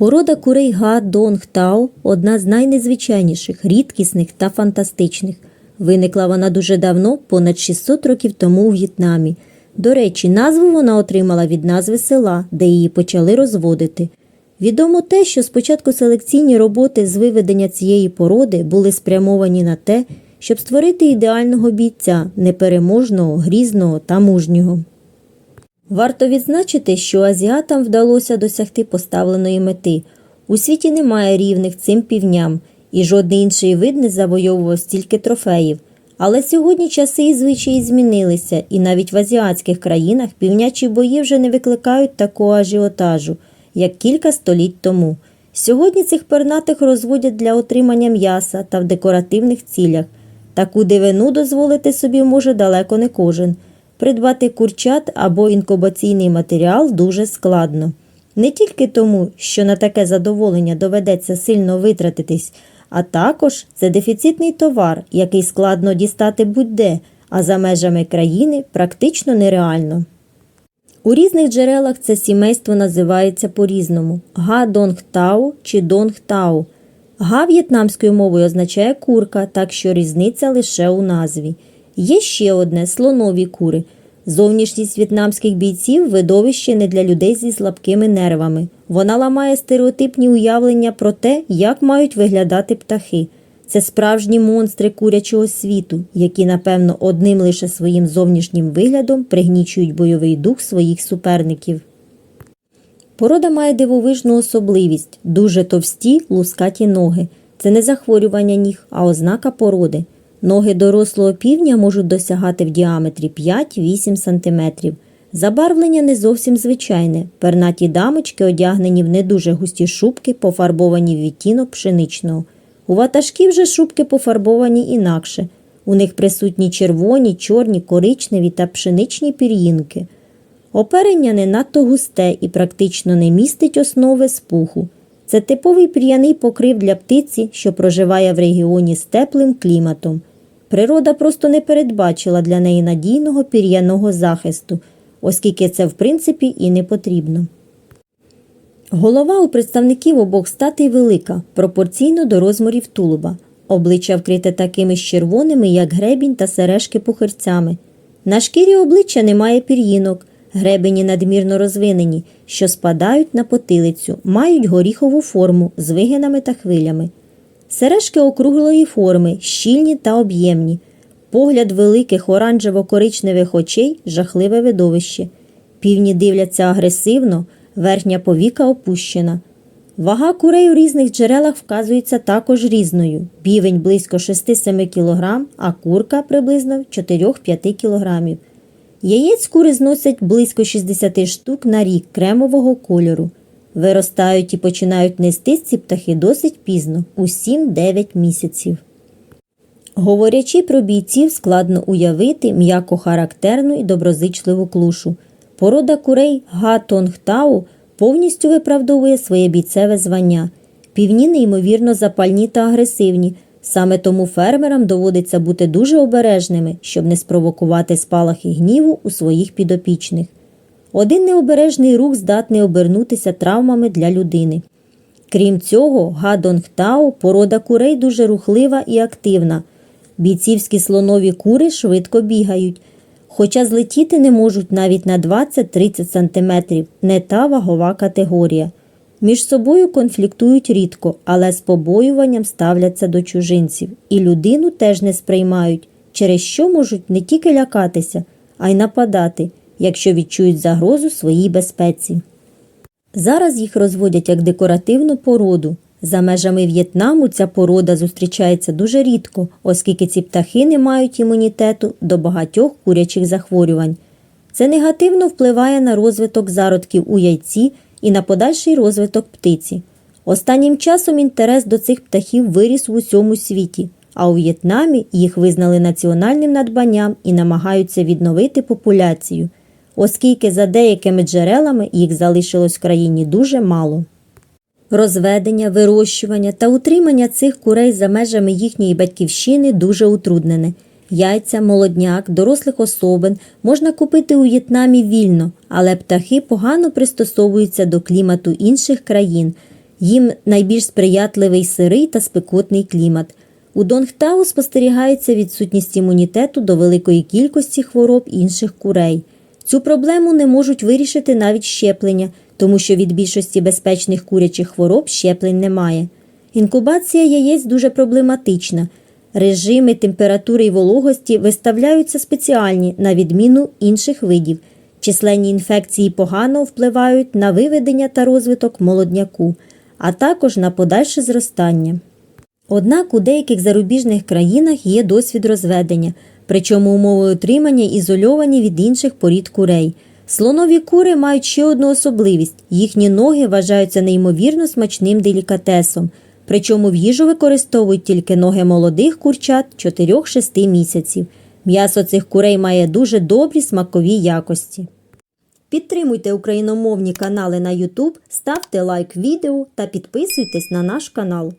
Порода курей Га Донг Тао одна з найнезвичайніших, рідкісних та фантастичних. Виникла вона дуже давно, понад 600 років тому у В'єтнамі. До речі, назву вона отримала від назви села, де її почали розводити. Відомо те, що спочатку селекційні роботи з виведення цієї породи були спрямовані на те, щоб створити ідеального бійця, непереможного, грізного та мужнього. Варто відзначити, що азіатам вдалося досягти поставленої мети. У світі немає рівних цим півням, і жодний інший вид не завойовував стільки трофеїв. Але сьогодні часи і звичаї змінилися, і навіть в азіатських країнах півнячі бої вже не викликають такого ажіотажу, як кілька століть тому. Сьогодні цих пернатих розводять для отримання м'яса та в декоративних цілях. Таку дивину дозволити собі може далеко не кожен. Придбати курчат або інкубаційний матеріал дуже складно. Не тільки тому, що на таке задоволення доведеться сильно витратитись, а також це дефіцитний товар, який складно дістати будь-де, а за межами країни практично нереально. У різних джерелах це сімейство називається по-різному га донг тау чи донг тау. Га в'єтнамською мовою означає курка, так що різниця лише у назві. Є ще одне слонові кури. Зовнішність в'єтнамських бійців видовище не для людей зі слабкими нервами. Вона ламає стереотипні уявлення про те, як мають виглядати птахи. Це справжні монстри курячого світу, які, напевно, одним лише своїм зовнішнім виглядом пригнічують бойовий дух своїх суперників. Порода має дивовижну особливість дуже товсті лускаті ноги. Це не захворювання ніг, а ознака породи. Ноги дорослого півня можуть досягати в діаметрі 5-8 см. Забарвлення не зовсім звичайне. Пернаті дамочки одягнені в не дуже густі шубки, пофарбовані в відтінок пшеничного. У ватажків же шубки пофарбовані інакше. У них присутні червоні, чорні, коричневі та пшеничні пір'їнки. Оперення не надто густе і практично не містить основи з пуху. Це типовий пір'яний покрив для птиці, що проживає в регіоні з теплим кліматом. Природа просто не передбачила для неї надійного пір'яного захисту, оскільки це в принципі і не потрібно. Голова у представників обох статей велика, пропорційно до розмірів тулуба. Обличчя вкрите такими ж червоними, як гребінь та сережки пухирцями. На шкірі обличчя немає пір'їнок, гребені надмірно розвинені, що спадають на потилицю, мають горіхову форму з вигинами та хвилями. Сережки округлої форми, щільні та об'ємні. Погляд великих оранжево-коричневих очей жахливе видовище. Півні дивляться агресивно, верхня повіка опущена. Вага курей у різних джерелах вказується також різною. Бівень близько 6-7 кг, а курка приблизно 4-5 кг. Яєць кури зносять близько 60 штук на рік кремового кольору. Виростають і починають нестись ці птахи досить пізно, у 7-9 місяців. Говорячи про бійців, складно уявити м'яко характерну і доброзичливу клушу. Порода курей Га-Тонг-Тау повністю виправдовує своє бійцеве звання. Півні неймовірно запальні та агресивні. Саме тому фермерам доводиться бути дуже обережними, щоб не спровокувати спалахи гніву у своїх підопічних. Один необережний рух здатний обернутися травмами для людини. Крім цього, гадонгтау порода курей дуже рухлива і активна. Бійцівські слонові кури швидко бігають, хоча злетіти не можуть навіть на 20-30 см, не та вагова категорія. Між собою конфліктують рідко, але з побоюванням ставляться до чужинців, і людину теж не сприймають, через що можуть не тільки лякатися, а й нападати, якщо відчують загрозу своїй безпеці. Зараз їх розводять як декоративну породу. За межами В'єтнаму ця порода зустрічається дуже рідко, оскільки ці птахи не мають імунітету до багатьох курячих захворювань. Це негативно впливає на розвиток зародків у яйці і на подальший розвиток птиці. Останнім часом інтерес до цих птахів виріс в усьому світі, а у В'єтнамі їх визнали національним надбанням і намагаються відновити популяцію, оскільки за деякими джерелами їх залишилось в країні дуже мало. Розведення, вирощування та утримання цих курей за межами їхньої батьківщини дуже утруднене. Яйця, молодняк, дорослих особин можна купити у В'єтнамі вільно, але птахи погано пристосовуються до клімату інших країн. Їм найбільш сприятливий сирий та спекотний клімат. У Донгтау спостерігається відсутність імунітету до великої кількості хвороб інших курей. Цю проблему не можуть вирішити навіть щеплення, тому що від більшості безпечних курячих хвороб щеплень немає. Інкубація яєць дуже проблематична. Режими температури і вологості виставляються спеціальні, на відміну інших видів. Численні інфекції погано впливають на виведення та розвиток молодняку, а також на подальше зростання. Однак у деяких зарубіжних країнах є досвід розведення, причому умови утримання ізольовані від інших порід курей. Слонові кури мають ще одну особливість: їхні ноги вважаються неймовірно смачним делікатесом, причому в їжу використовують тільки ноги молодих курчат 4-6 місяців. М'ясо цих курей має дуже добрі смакові якості. Підтримуйте україномовні канали на YouTube, ставте лайк відео та підписуйтесь на наш канал.